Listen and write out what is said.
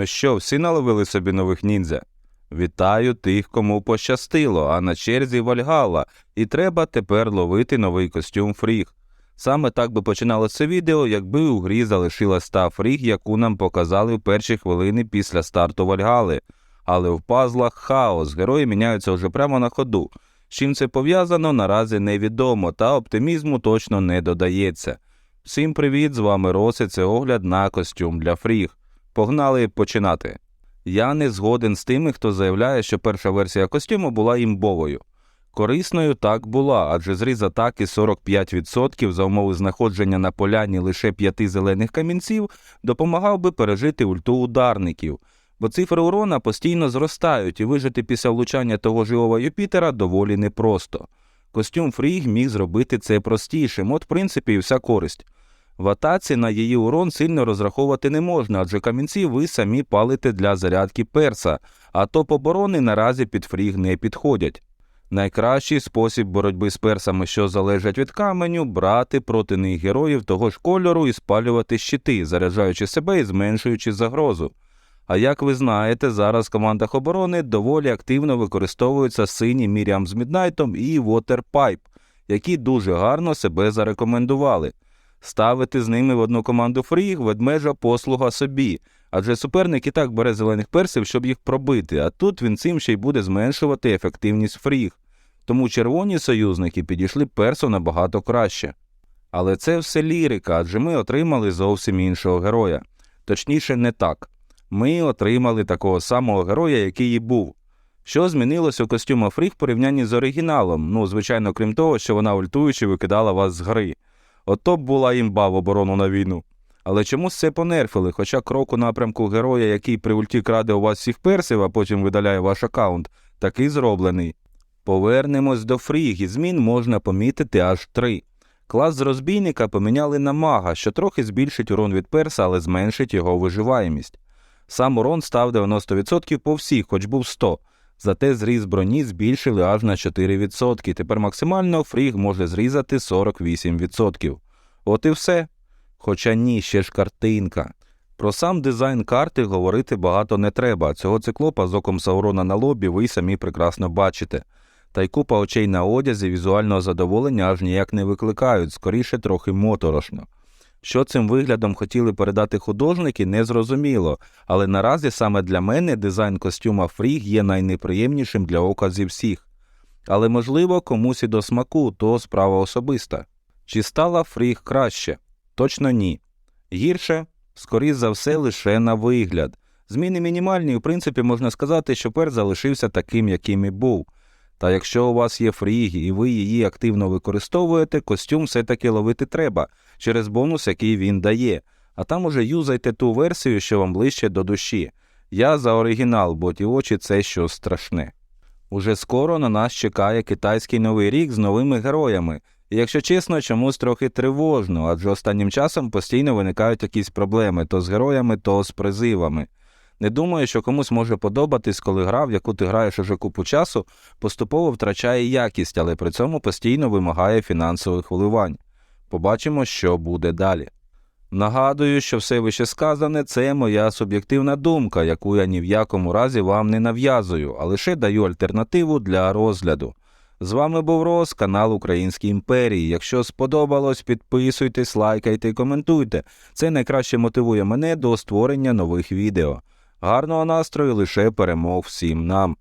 Ну що, всі наловили собі нових ніндзя? Вітаю тих, кому пощастило, а на черзі Вальгала, і треба тепер ловити новий костюм фріг. Саме так би починалося відео, якби у грі залишилась та фріг, яку нам показали в перші хвилини після старту Вальгали. Але в пазлах хаос, герої міняються вже прямо на ходу. З чим це пов'язано, наразі невідомо, та оптимізму точно не додається. Всім привіт, з вами Роси, це огляд на костюм для фріг. Погнали починати. Я не згоден з тими, хто заявляє, що перша версія костюму була імбовою. Корисною так була, адже зріз атаки 45% за умови знаходження на поляні лише п'яти зелених камінців допомагав би пережити ульту ударників, бо цифри урона постійно зростають, і вижити після влучання того ж Іова Юпітера доволі непросто. Костюм Фріг міг зробити це простішим, от в принципі і вся користь. В атаці на її урон сильно розраховувати не можна, адже камінці ви самі палите для зарядки перса, а топ оборони наразі під фріг не підходять. Найкращий спосіб боротьби з персами, що залежать від каменю, брати проти них героїв того ж кольору і спалювати щити, заряджаючи себе і зменшуючи загрозу. А як ви знаєте, зараз в командах оборони доволі активно використовуються сині Міріам з Міднайтом і Вотерпайп, які дуже гарно себе зарекомендували. Ставити з ними в одну команду фріг ведмежа послуга собі, адже суперник і так бере зелених персів, щоб їх пробити, а тут він цим ще й буде зменшувати ефективність фріг. Тому червоні союзники підійшли персу набагато краще. Але це все лірика, адже ми отримали зовсім іншого героя. Точніше, не так. Ми отримали такого самого героя, який і був. Що змінилося у костюма Фріг в порівнянні з оригіналом? Ну, звичайно, крім того, що вона ультуючи викидала вас з гри. Ото б була імба в оборону на війну. Але чомусь це понерфили, хоча крок у напрямку героя, який при ульті краде у вас всіх персів, а потім видаляє ваш аккаунт, такий зроблений. Повернемось до фріг, і змін можна помітити аж три. Клас з розбійника поміняли на мага, що трохи збільшить урон від перса, але зменшить його виживаємість. Сам урон став 90% по всіх, хоч був 100. Зате зріз броні збільшили аж на 4%. Тепер максимально фріг може зрізати 48%. От і все. Хоча ні, ще ж картинка. Про сам дизайн карти говорити багато не треба. Цього циклопа з оком Саурона на лобі ви самі прекрасно бачите. Та й купа очей на одязі візуального задоволення аж ніяк не викликають, скоріше трохи моторошно. Що цим виглядом хотіли передати художники, незрозуміло, але наразі саме для мене дизайн костюма Фріг є найнеприємнішим для ока зі всіх. Але можливо комусь і до смаку, то справа особиста. Чи стала Фріг краще? Точно ні. Гірше, скоріш за все, лише на вигляд. Зміни мінімальні, в принципі можна сказати, що перс залишився таким, яким і був. Та якщо у вас є фріг і ви її активно використовуєте, костюм все-таки ловити треба через бонус, який він дає. А там уже юзайте ту версію, що вам ближче до душі. Я за оригінал, бо ті очі це щось страшне. Уже скоро на нас чекає китайський новий рік з новими героями. І якщо чесно, чомусь трохи тривожно, адже останнім часом постійно виникають якісь проблеми то з героями, то з призивами. Не думаю, що комусь може подобатись, коли гра, в яку ти граєш уже купу часу, поступово втрачає якість, але при цьому постійно вимагає фінансових вливань. Побачимо, що буде далі. Нагадую, що все вище сказане це моя суб'єктивна думка, яку я ні в якому разі вам не нав'язую, а лише даю альтернативу для розгляду. З вами був Рос, канал Українській імперії. Якщо сподобалось, підписуйтесь, лайкайте і коментуйте. Це найкраще мотивує мене до створення нових відео. Гарного настрою лише перемог всім нам.